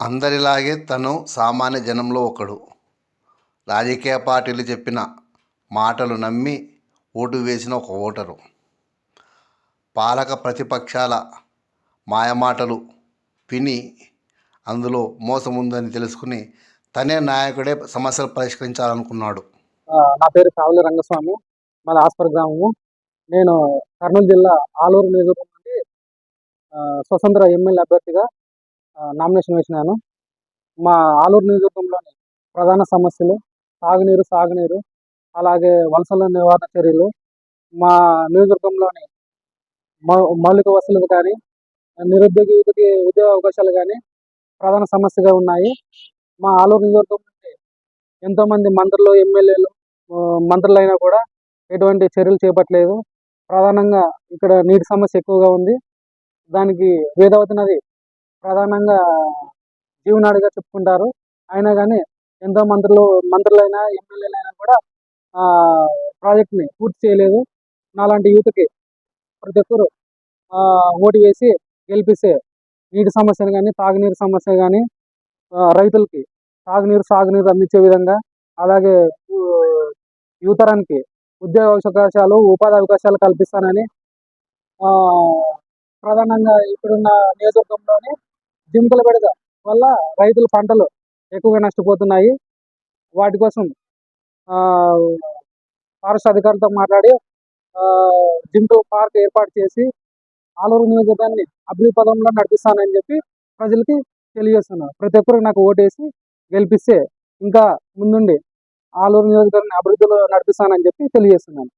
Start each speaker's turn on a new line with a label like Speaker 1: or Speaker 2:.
Speaker 1: అందరిలాగే తను సామాన్య జనంలో ఒకడు. రాజకీయ పార్టీలు చెప్పిన మాటలు నమ్మి ఓటు వేసిన ఒక ఓటరు. పాలక ప్రతిపక్షాల మాయమాటలు విని అందులో మోసం ఉందని తెలుసుకుని తనే నాయకుడే సమస్యలు పరిష్కరించాలనుకున్నాడు.
Speaker 2: నా పేరు కావలి రంగస్వామి. మాది ఆస్పర్ గ్రామము. నేను కర్నూలు జిల్లా ఆలూరు నియోజకవర్గం నుండి స్వతంత్ర ఎమ్మెల్యే అభ్యర్థిగా నామినేషన్ వేసినాను. మా ఆలూరు నియోజకవర్గంలోని ప్రధాన సమస్యలు తాగునీరు సాగునీరు అలాగే వలసల నివారణ చర్యలు మా నియోజకవర్గంలోని మౌలిక వసతులు కానీ నిరుద్యోగ యువతకి ఉద్యోగ అవకాశాలు కానీ ప్రధాన సమస్యగా ఉన్నాయి. మా ఆలూరు నియోజకవర్గం నుండి ఎంతోమంది మంత్రులు ఎమ్మెల్యేలు మంత్రులైనా మంత్రులు అయినా కూడా ఎటువంటి చర్యలు చేపట్టలేదు. ప్రధానంగా ఇక్కడ నీటి సమస్య ఎక్కువగా ఉంది. దానికి వేదవతి నది ప్రధానంగా జీవనాడిగా చెప్పుకుంటారు. అయినా కానీ ఎంతో మంత్రులు మంత్రులైనా ఎమ్మెల్యేలైనా కూడా ఆ ప్రాజెక్ట్ని పూర్తి చేయలేదు. నాలాంటి యూత్కి ప్రతి ఒక్కరు ఓటు వేసి గెలిపిస్తే నీటి సమస్యను కానీ తాగునీరు సమస్య కానీ రైతులకి తాగునీరు సాగునీరు అందించే విధంగా అలాగే యువతరానికి ఉద్యోగ అవకాశాలు ఉపాధి అవకాశాలు కల్పిస్తానని ప్రధానంగా ఇప్పుడున్న నియోజకవర్గంలోనే జింకల బెడద వల్ల రైతుల పంటలు ఎక్కువగా నష్టపోతున్నాయి. వాటి కోసం ఫారెస్ట్ అధికారులతో మాట్లాడి ఆ, పార్క్ ఏర్పాటు చేసి ఆలూరు నియోజకవర్గాన్ని అభివృద్ధి పదంలో నడిపిస్తానని చెప్పి ప్రజలకి తెలియజేస్తున్నాను ప్రతి ఒక్కరు నాకు ఓటేసి గెలిపిస్తే ఇంకా ముందుండి ఆలూరు నియోజకవర్గాన్ని అభివృద్ధిలో నడిపిస్తానని చెప్పి తెలియజేస్తున్నాను.